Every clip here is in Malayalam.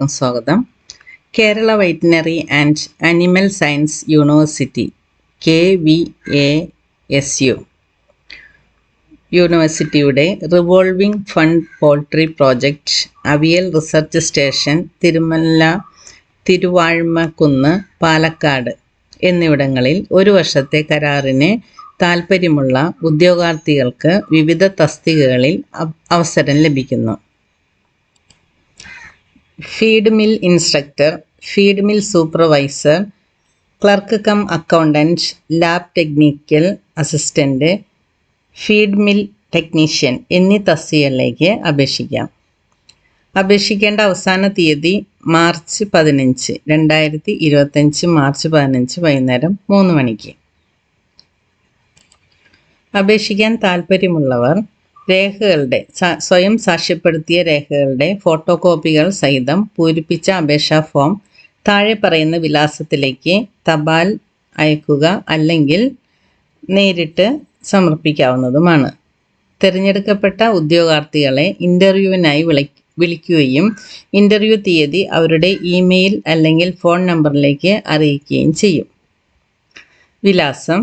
എല്ലാവർക്കും സ്വാഗതം. Kerala veterinary and animal science university K V A S U. യൂണിവേഴ്സിറ്റിയുടെ revolving fund poultry project avian research station തിരുമല്ല Thiruvizhamkunnu Palakkad എന്നിവിടങ്ങളിൽ ഒരു വർഷത്തെ കരാറിന് താൽപ്പര്യമുള്ള ഉദ്യോഗാർത്ഥികൾക്ക് വിവിധ തസ്തികകളിൽ അവസരം ലഭിക്കുന്നു. Feed mill instructor feed mill supervisor clerk cum accountant lab technical assistant feed mill technician എന്നീ തസ്തികകളിലേക്ക് അപേക്ഷിക്കാം. അപേക്ഷിക്കേണ്ട അവസാന തീയതി മാർച്ച് പതിനഞ്ച് രണ്ടായിരത്തി ഇരുപത്തഞ്ച് മാർച്ച് പതിനഞ്ച് വൈകുന്നേരം മൂന്ന് മണിക്ക്. അപേക്ഷിക്കാൻ താൽപ്പര്യമുള്ളവർ രേഖകളുടെ സ്വയം സാക്ഷ്യപ്പെടുത്തിയ രേഖകളുടെ ഫോട്ടോ കോപ്പികൾ സഹിതം പൂരിപ്പിച്ച അപേക്ഷാ ഫോം താഴെ പറയുന്ന വിലാസത്തിലേക്ക് തപാൽ അയക്കുക അല്ലെങ്കിൽ നേരിട്ട് സമർപ്പിക്കാവുന്നതുമാണ്. തിരഞ്ഞെടുക്കപ്പെട്ട ഉദ്യോഗാർത്ഥികളെ ഇന്റർവ്യൂവിനായി വിളി വിളിക്കുകയും ഇന്റർവ്യൂ തീയതി അവരുടെ ഇമെയിൽ അല്ലെങ്കിൽ ഫോൺ നമ്പറിലേക്ക് അറിയിക്കുകയും ചെയ്യും. വിലാസം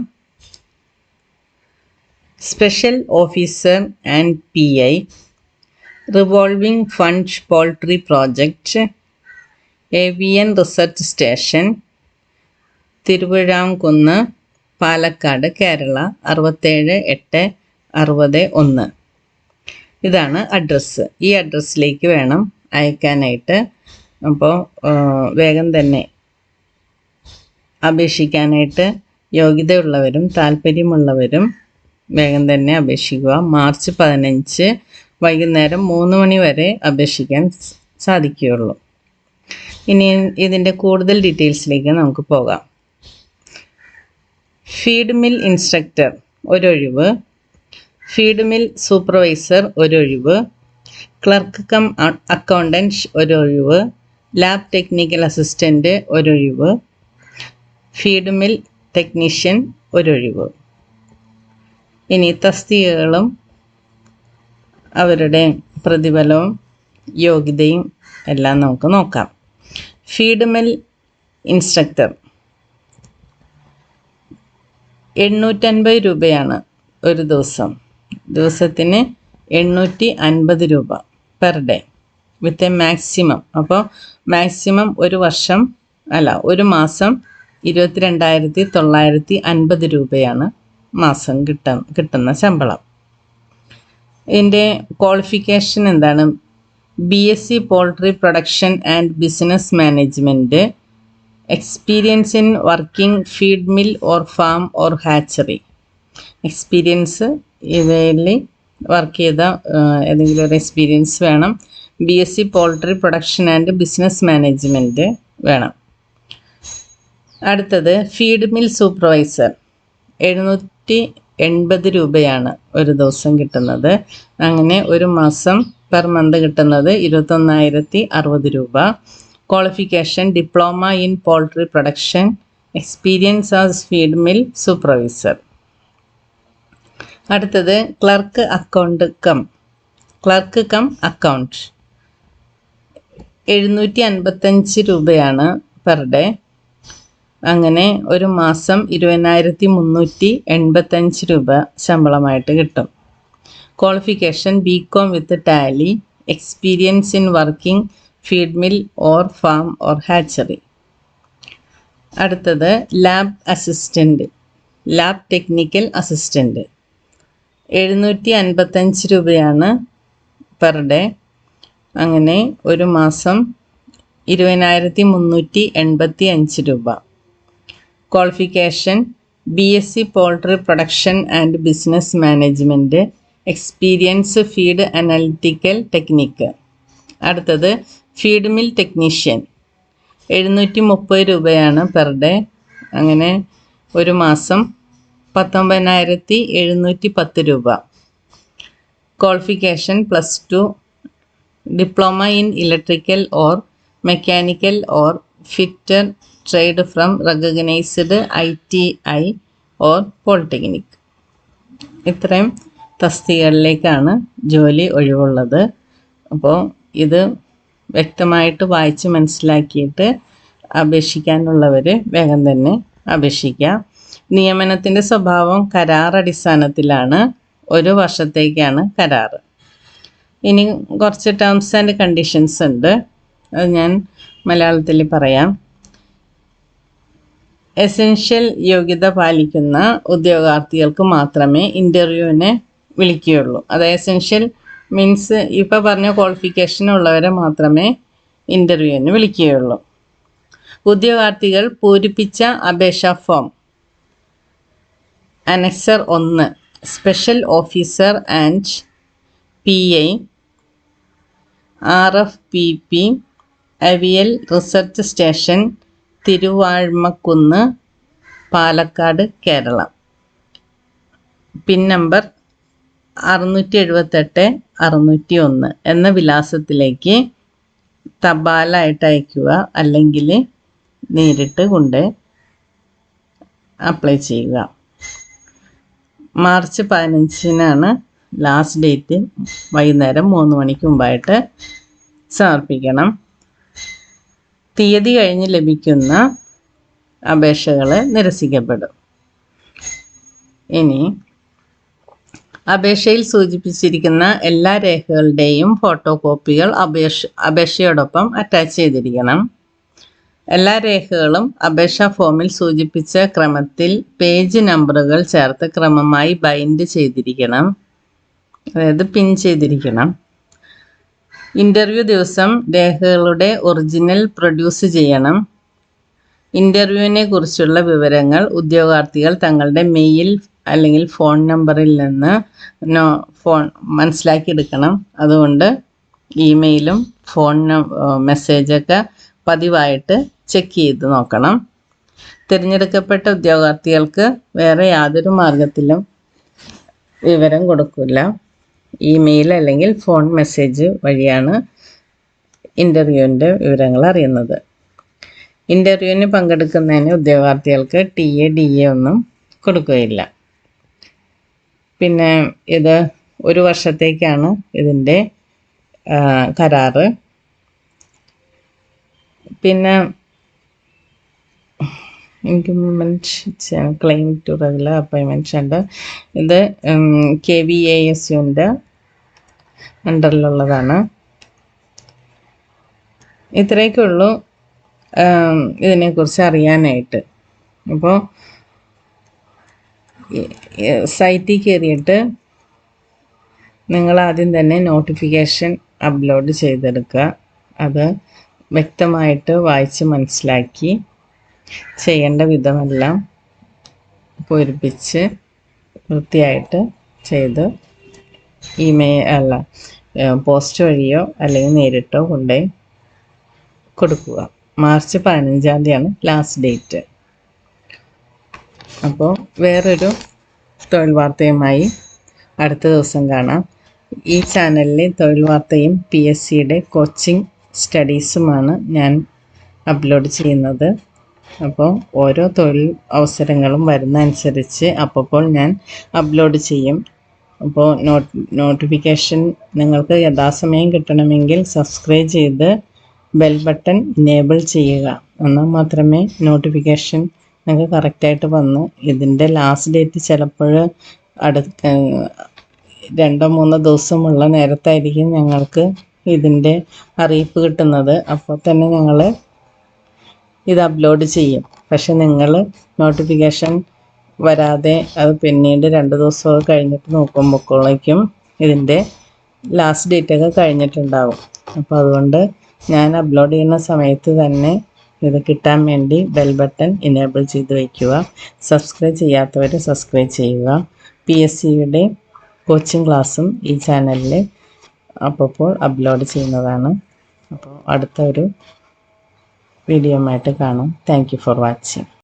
special officer and P I revolving fund poultry project avian research station Thiruvizhamkunnu Palakkad Kerala അറുപത്തേഴ് എട്ട് അറുപത് ഒന്ന്. ഇതാണ് അഡ്രസ്സ് ഈ അഡ്രസ്സിലേക്ക് വേണം അയക്കാനായിട്ട്. അപ്പോൾ വേഗം തന്നെ അപേക്ഷിക്കാനായിട്ട് യോഗ്യതയുള്ളവരും താല്പര്യമുള്ളവരും വേഗം തന്നെ അപേക്ഷിക്കുക. മാർച്ച് പതിനഞ്ച് വൈകുന്നേരം മൂന്ന് മണി വരെ അപേക്ഷിക്കാൻ സാധിക്കുകയുള്ളൂ. ഇനി ഇതിന്റെ കൂടുതൽ ഡീറ്റെയിൽസിലേക്ക് നമുക്ക് പോകാം. ഫീഡ് മിൽ ഇൻസ്ട്രക്ടർ ഒരൊഴിവ്. ഫീഡ് മിൽ സൂപ്പർവൈസർ ഒരൊഴിവ്. ക്ലർക്ക് കം അക്കൗണ്ടന്റ് ഒരൊഴിവ്. ലാബ് ടെക്നിക്കൽ അസിസ്റ്റന്റ് ഒരൊഴിവ്. ഫീഡ് മിൽ ടെക്നീഷ്യൻ ഒരൊഴിവ്. ഇനി തസ്തികകളും അവരുടെ പ്രതിഫലവും യോഗ്യതയും എല്ലാം നമുക്ക് നോക്കാം. Feed mill instructor. എണ്ണൂറ്റൻപത് രൂപയാണ് ഒരു ദിവസം. ദിവസത്തിന് എണ്ണൂറ്റി അൻപത് രൂപ per day with a maximum അപ്പോൾ മാക്സിമം ഒരു വർഷം അല്ല ഒരു മാസം ഇരുപത്തിരണ്ടായിരത്തി തൊള്ളായിരത്തി അൻപത് രൂപയാണ് മാസം കിട്ട കിട്ടുന്ന ശമ്പളം. ഇതിന്റെ ക്വാളിഫിക്കേഷൻ എന്താണ്? B S C poultry production and business management experience in working feed mill or farm or hatchery experience ഇവയിൽ വർക്ക് ചെയ്ത ഏതെങ്കിലും ഒരു എക്സ്പീരിയൻസ് വേണം. B S C poultry production and business management വേണം. അടുത്തത് ഫീഡ് മിൽ സൂപ്പർവൈസർ എഴുന്നൂറ്റി എൺപത് രൂപയാണ് ഒരു ദിവസം കിട്ടുന്നത്. അങ്ങനെ ഒരു മാസം പെർ മന്ത് കിട്ടുന്നത് ഇരുപത്തൊന്നായിരത്തി അറുപത് രൂപ. Qualification diploma in poultry production experience as feed mill supervisor അടുത്തത് clerk account cum. Clerk cum account എഴുന്നൂറ്റി അൻപത്തഞ്ച് രൂപയാണ് പെർ ഡേ അങ്ങനെ ഒരു മാസം ഇരുപതിനായിരത്തി മുന്നൂറ്റി എൺപത്തഞ്ച് രൂപ ശമ്പളമായിട്ട് കിട്ടും. Qualification B com with Tally experience in working feed mill or farm or hatchery അടുത്തത് lab assistant lab technical assistant എഴുന്നൂറ്റി അൻപത്തഞ്ച് രൂപയാണ് പെർ ഡേ അങ്ങനെ ഒരു മാസം ഇരുപതിനായിരത്തി മുന്നൂറ്റി എൺപത്തി അഞ്ച് രൂപ. Qualification B S C poultry production and business management experience feed analytical technique അടുത്തത് ഫീഡ് മിൽ ടെക്നീഷ്യൻ എഴുന്നൂറ്റി മുപ്പത് രൂപയാണ് പെർ ഡേ അങ്ങനെ ഒരു മാസം പത്തൊമ്പതിനായിരത്തി എഴുന്നൂറ്റി പത്ത് രൂപ. Qualification plus two diploma in electrical or mechanical or fitter trade from recognised I T I or polytechnic. ഇത്രയും തസ്തികകളിലേക്കാണ് ജോലി ഒഴിവുള്ളത്. അപ്പോൾ ഇത് വ്യക്തമായിട്ട് വായിച്ച് മനസ്സിലാക്കിയിട്ട് അപേക്ഷിക്കാനുള്ളവർ വേഗം തന്നെ അപേക്ഷിക്കാം. നിയമനത്തിന്റെ സ്വഭാവം കരാർ അടിസ്ഥാനത്തിലാണ്. ഒരു വർഷത്തേക്കാണ് കരാർ ഇനി കുറച്ച് ടേംസ് ആൻഡ് കണ്ടീഷൻസ് ഉണ്ട്. അത് ഞാൻ മലയാളത്തിൽ പറയാം. എസെൻഷ്യൽ യോഗ്യത പാലിക്കുന്ന ഉദ്യോഗാർത്ഥികൾക്ക് മാത്രമേ ഇന്റർവ്യൂവിനെ വിളിക്കുകയുള്ളൂ. അതായത് എസെൻഷ്യൽ മീൻസ് ഇപ്പോൾ പറഞ്ഞ ക്വാളിഫിക്കേഷൻ ഉള്ളവരെ മാത്രമേ ഇന്റർവ്യൂവിന് വിളിക്കുകയുള്ളൂ. ഉദ്യോഗാർത്ഥികൾ പൂരിപ്പിച്ച അപേക്ഷ ഫോം അനക്സർ ഒന്ന് special officer and P I R F P P avian research station Thiruvizhamkunnu Palakkad Keralam. Pin number അറുന്നൂറ്റി എഴുപത്തെട്ട് അറുന്നൂറ്റി ഒന്ന് എന്ന വിലാസത്തിലേക്ക് തപാലായിട്ട് അയക്കുക അല്ലെങ്കിൽ നേരിട്ട് കൊണ്ട് അപ്ലൈ ചെയ്യുക. മാർച്ച് പതിനഞ്ചിനാണ് ലാസ്റ്റ് ഡേറ്റ്. വൈകുന്നേരം മൂന്ന് മണിക്ക് മുമ്പായിട്ട് സമർപ്പിക്കണം. തീയതി കഴിഞ്ഞ് ലഭിക്കുന്ന അപേക്ഷകൾ നിരസിക്കപ്പെടും. ഇനി അപേക്ഷയിൽ സൂചിപ്പിച്ചിരിക്കുന്ന എല്ലാ രേഖകളുടെയും ഫോട്ടോ കോപ്പികൾ അപേക്ഷ അപേക്ഷയോടൊപ്പം അറ്റാച്ച് ചെയ്തിരിക്കണം. എല്ലാ രേഖകളും അപേക്ഷാ ഫോമിൽ സൂചിപ്പിച്ച ക്രമത്തിൽ പേജ് നമ്പറുകൾ ചേർത്ത് ക്രമമായി ബൈൻഡ് ചെയ്തിരിക്കണം. അതായത് പിൻ ചെയ്തിരിക്കണം. ഇന്റർവ്യൂ ദിവസം രേഖകളുടെ ഒറിജിനൽ പ്രൊഡ്യൂസ് ചെയ്യണം. ഇന്റർവ്യൂവിനെ കുറിച്ചുള്ള വിവരങ്ങൾ ഉദ്യോഗാർത്ഥികൾ തങ്ങളുടെ മെയിൽ അല്ലെങ്കിൽ ഫോൺ നമ്പറിൽ നിന്ന് നോ ഫോൺ മനസ്സിലാക്കിയെടുക്കണം. അതുകൊണ്ട് ഇമെയിലും ഫോൺ മെസ്സേജൊക്കെ പതിവായിട്ട് ചെക്ക് ചെയ്ത് നോക്കണം. തിരഞ്ഞെടുക്കപ്പെട്ട ഉദ്യോഗാർത്ഥികൾക്ക് വേറെ യാതൊരു മാർഗത്തിലും വിവരം കൊടുക്കില്ല. ഇമെയിൽ അല്ലെങ്കിൽ ഫോൺ മെസ്സേജ് വഴിയാണ് ഇന്റർവ്യൂവിന്റെ വിവരങ്ങൾ അറിയുന്നത്. ഇന്റർവ്യൂവിന് പങ്കെടുക്കുന്നതിന് ഉദ്യോഗാർത്ഥികൾക്ക് ടി എ ഡി എ ഒന്നും കൊടുക്കുകയില്ല. പിന്നെ ഇത് ഒരു വർഷത്തേക്കാണ് ഇതിന്റെ കരാറ്. പിന്നെ ഇൻക്രിമെന്റ് ക്ലെയിം ടു റെഗുലർ അപ്പോയിൻമെന്റ് ഉണ്ട് ഇത് കെ വി എ എസ് യുന്റെ അണ്ടറിലുള്ളതാണ് ഇത്രയൊക്കെ ഉള്ളൂ ഇതിനെക്കുറിച്ച് അറിയാനായിട്ട്. അപ്പോൾ സൈറ്റിൽ കയറിയിട്ട് നിങ്ങൾ ആദ്യം തന്നെ നോട്ടിഫിക്കേഷൻ അപ്ലോഡ് ചെയ്തെടുക്കുക. അത് വ്യക്തമായിട്ട് വായിച്ച് മനസ്സിലാക്കി ചെയ്യേണ്ട വിധമെല്ലാം പൂരിപ്പിച്ച് വൃത്തിയായിട്ട് ചെയ്ത് ഇമെയിൽ അല്ല. പോസ്റ്റ് വഴിയോ അല്ലെങ്കിൽ നേരിട്ടോ കൊണ്ടുപോയി കൊടുക്കുക. മാർച്ച് പതിനഞ്ചാം തീയതിയാണ് ലാസ്റ്റ് ഡേറ്റ് അപ്പോൾ വേറൊരു തൊഴിൽ വാർത്തയുമായി അടുത്ത ദിവസം കാണാം. ഈ ചാനലിലെ തൊഴിൽ വാർത്തയും പി എസ് സിയുടെ കോച്ചിങ് സ്റ്റഡീസുമാണ് ഞാൻ അപ്ലോഡ് ചെയ്യുന്നത്. അപ്പോൾ ഓരോ തൊഴിൽ അവസരങ്ങളും വരുന്ന അനുസരിച്ച് അപ്പോൾ ഞാൻ അപ്ലോഡ് ചെയ്യും. അപ്പോൾ നോട്ട് നോട്ടിഫിക്കേഷൻ നിങ്ങൾക്ക് യഥാസമയം കിട്ടണമെങ്കിൽ സബ്സ്ക്രൈബ് ചെയ്ത് ബെൽ ബട്ടൺ ഇനേബിൾ ചെയ്യുക. എന്നാൽ മാത്രമേ നോട്ടിഫിക്കേഷൻ നിങ്ങൾക്ക് കറക്റ്റായിട്ട് വന്ന് ഇതിന്റെ ലാസ്റ്റ് ഡേറ്റ് ചിലപ്പോൾ അടു രണ്ടോ മൂന്നോ ദിവസമുള്ള നേരത്തായിരിക്കും ഞങ്ങൾക്ക് ഇതിന്റെ അറിയിപ്പ് കിട്ടുന്നത്. അപ്പോൾ തന്നെ ഞങ്ങൾ ഇത് അപ്ലോഡ് ചെയ്യും. പക്ഷെ നിങ്ങൾ നോട്ടിഫിക്കേഷൻ വരാതെ അത് പിന്നീട് രണ്ട് ദിവസമൊക്കെ കഴിഞ്ഞിട്ട് നോക്കുമ്പോഴേക്കും ഇതിന്റെ ലാസ്റ്റ് ഡേറ്റൊക്കെ കഴിഞ്ഞിട്ടുണ്ടാവും. അപ്പോൾ അതുകൊണ്ട് ഞാൻ അപ്ലോഡ് ചെയ്യുന്ന സമയത്ത് തന്നെ ഇത് കിട്ടാൻ വേണ്ടി ബെൽ ബട്ടൺ ഇനേബിൾ ചെയ്ത് വയ്ക്കുക സബ്സ്ക്രൈബ് ചെയ്യാത്തവർ സബ്സ്ക്രൈബ് ചെയ്യുക. പി എസ് സിയുടെ കോച്ചിങ് ക്ലാസ്സും ഈ ചാനലിൽ അപ്പോൾ അപ്ലോഡ് ചെയ്യുന്നതാണ്. അപ്പോൾ അടുത്ത ഒരു വീഡിയോ ആയിട്ട് കാണാം. Thank for watching